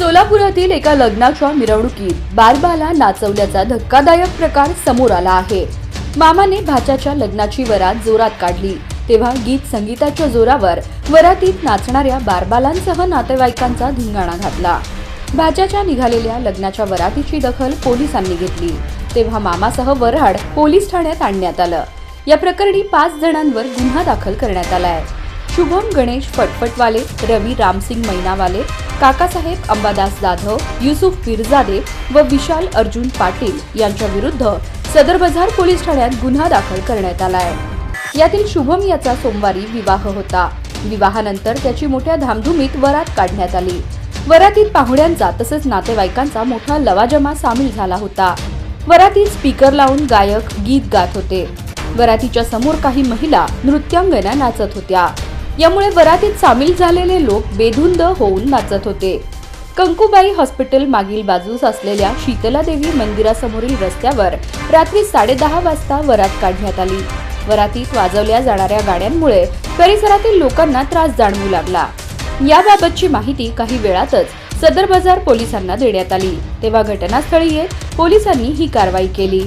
सोलापुरातील एका लग्नाच्या मिरवणुकीत बारबाला नाचवल्याचा धक्कादायक प्रकार समोर आला आहे. मामाने भाच्याच्या लग्नाची वरात जोरात काढली. तेव्हा गीत संगीताच्या जोरावर वरातीत नाचणाऱ्या बारबालांसह नातेवाईकांचा धिंगाणा घातला. भाच्याच्या निघालेल्या लग्नाच्या वरातीची दखल पोलिसांनी घेतली. तेव्हा मामासह वऱ्हाड पोलीस ठाण्यात आणण्यात आलं. या प्रकरणी पाच जणांवर गुन्हा दाखल करण्यात आलाय. शुभम गणेश फटफटवाले रवी रामसिंग मैनावाले काकासाहेब अंबादास जाधव युसुफ पिरजादे व विशाल अर्जुन पाटील यांच्या विरुद्ध सदर बाजार पोलीस ठाण्यात गुन्हा दाखल करण्यात आलाय यातील शुभम याचा सोमवारी विवाह होता. विवाहानंतर त्याची मोठ्या धामधुमीत वरात काढण्यात आली. वरातीत पाहुण्यांचा तसेच नातेवाईकांचा मोठा लवाजमा सामील झाला होता. वरातीत स्पीकर लावून गायक गीत गात होते. वरातीच्या समोर काही महिला नृत्यांगना नाचत होत्या. यामुळे वरातीत सामील झालेले लोक बेधुंद होऊन नाचत होते. कंकुबाई हॉस्पिटल मागील बाजूस असलेल्या शीतलादेवी मंदिरासमोरील रस्त्यावर रात्री साडेदहा वाजता वरात काढण्यात आली. वरातीत वाजवल्या जाणाऱ्या गाड्यांमुळे परिसरातील लोकांना त्रास जाणवू लागला. याबाबतची माहिती काही वेळातच सदर बाजार पोलिसांना देण्यात आली. तेव्हा घटनास्थळी येत पोलिसांनी ही कारवाई केली.